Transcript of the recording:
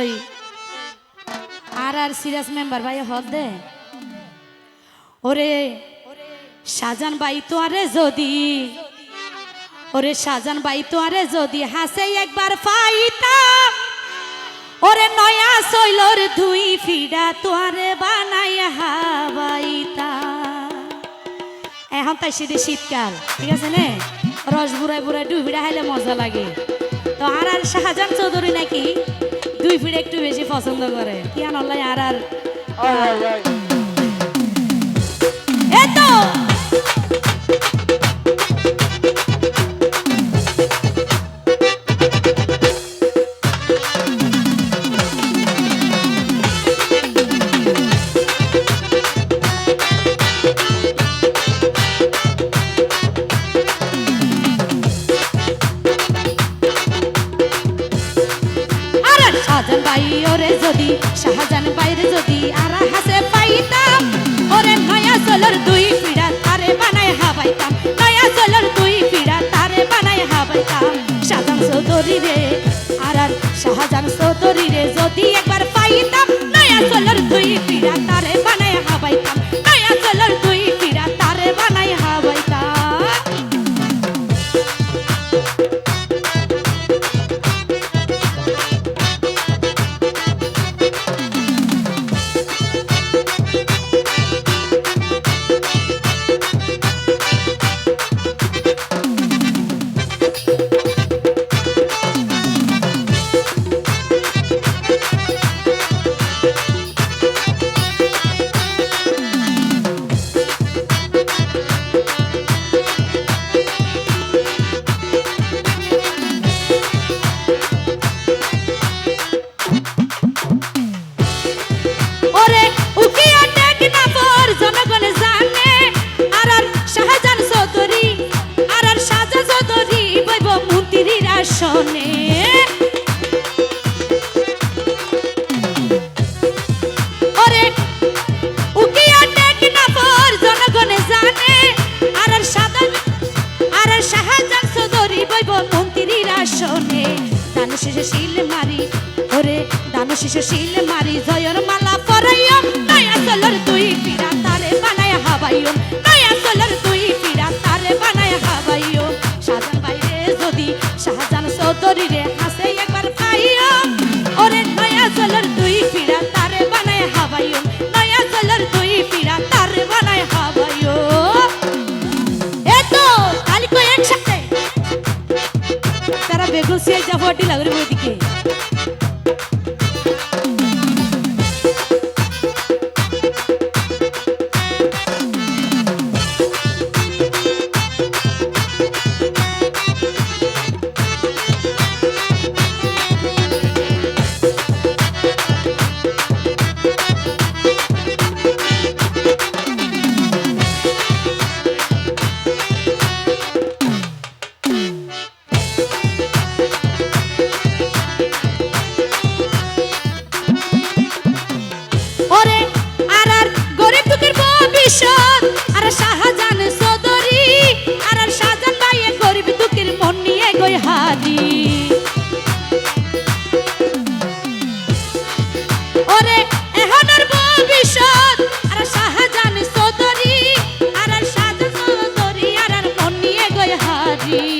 ওই আর আর serious member ভাই হদ দে। ওরে সাজান বাই তো আরে যদি, ওরে সাজান বাই তো আরে যদি হাসে একবার পাইতাম ওরে নয়া সইলর ধুই ফিডা তোয়ারে বানাই হাবাইতা। এখন তাই সেটা শীতকাল, ঠিক আছে নে? রস বুড়াই দুই ফিডা খাইলে মজা লাগে। তো আর আর শাহজাহান চৌধুরী নাকি দুই ফিট একটু বেশি পছন্দ করে। কি আনলাই আর আর? শাহজাহান বাই ওরে যদি শাহজান বাইরে যদি আর হাসে পাইতাম, ওরে নয়া চলর দুই পিড়া তারে বানায় হাবাইতাম, নয়া চলর দুই পিড়া তারে বানায় হাবাইতাম। শাহজান চৌধুরী রে আর আর শাহজান চৌধুরী আসনে দান শেষে শিল মারি ওরে দান শেষে শিল মারি জয়র মালা পরাইও। নয়া চলর দুই পিরা তারে বানায় হাবাইয়ম নয়া চলর দুই পিরা তারে বানায় হাবাইয়ম সাজান বাইরে যদি, শাহজাহান চৌধুরী হাসে একবার ഫോർട്ടിയിൽ അവർ ബോധിക്കേ ভবিষ্যৎ আর শাহজান আর শাহজান গরিব দুঃখের মন নিয়ে গই হাজি ওরে এহনের আর আর আর হারি